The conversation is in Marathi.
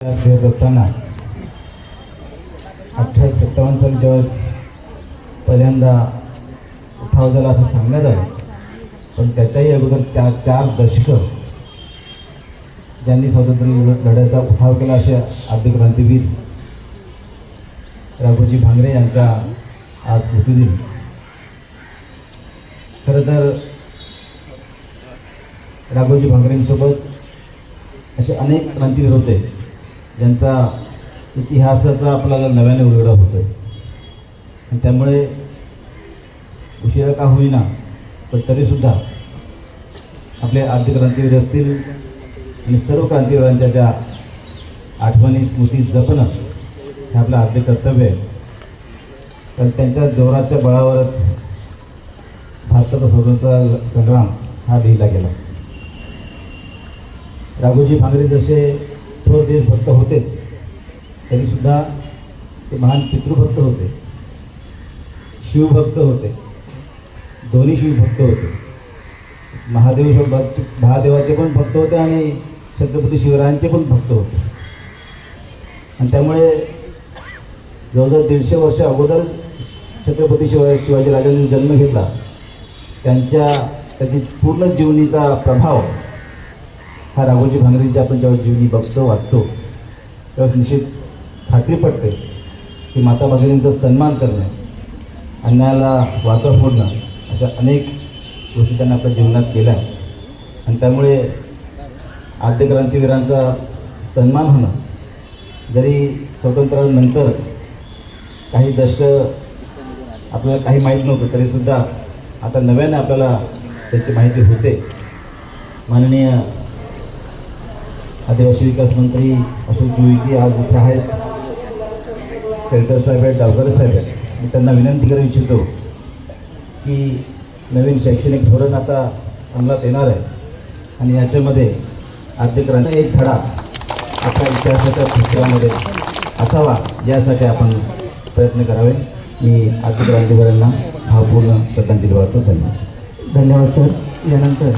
भेट असताना अठराशे सत्तावन्न साली जेव्हा पहिल्यांदा उठाव झाला असं सांगण्यात आलं पण त्याच्याही अगोदर चार चार दशकं ज्यांनी स्वातंत्र्य लढ्याचा उठाव केला असे आद्य क्रांतीवीर राघोजी भांगरे यांचा आज स्मृतिदिन खरं तर राघोजी भांगरेंसोबत असे अनेक क्रांतीवीर होते. ज्यांचा इतिहासाचा आपल्याला नव्याने उलगडा होतो आणि त्यामुळे उशिरा का होईना पण तरीसुद्धा आपले आद्य क्रांतीवीर असतील आणि सर्व क्रांतीवीरांच्या ज्या आठवणी स्मृती जपणं हे आपलं आद्य कर्तव्य आहे. कारण त्यांच्या जोराच्या बळावरच भारताचा स्वतंत्र संग्राम हा लिहिला गेला. राघोजी भांगरे जसे थोर देशभक्त होते. तरीसुद्धा ते महान पितृभक्त होते. शिवभक्त होते. दोन्ही शिवभक्त होते. महादेव भक्त महादेवाचे पण भक्त होते आणि छत्रपती शिवरायांचे पण भक्त होते. आणि त्यामुळे जवळजवळ दीडशे वर्ष अगोदर छत्रपती शिवाय शिवाजीराजांनी जन्म घेतला. त्यांच्या त्याची पूर्ण जीवनीचा प्रभाव हा राघोजी भांगरेंची आपण जेव्हा जीवनी बघतो वाचतो तेव्हा निश्चित खात्री पडते की माता भगिनींचा सन्मान करणं अन्यायाला वाचा फोडणं अशा अनेक गोष्टी त्यांनी आपल्या जीवनात केल्या. आणि त्यामुळे आद्य क्रांतीवीरांचा सन्मान होणं जरी स्वातंत्र्यानंतर काही दशकं आपल्याला काही माहीत नव्हतं तरीसुद्धा आता नव्याने आपल्याला त्याची माहिती होते. माननीय आदिवासी विकास मंत्री अशोक जोईजी आज इथे आहेत. शेळकर साहेब आहेत डावकर साहेब आहेत. मी त्यांना विनंती करू इच्छितो की नवीन शैक्षणिक धोरण आता अंमलात येणार आहे. आणि याच्यामध्ये आद्य एक धडा आपल्या इतिहासाच्या पुस्तकामध्ये असावा यासाठी आपण प्रयत्न करावे. मी आद्य क्रांतीकारांना भावपूर्ण श्रद्धांजली वाहतो. धन्यवाद. धन्यवाद सर. यानंतर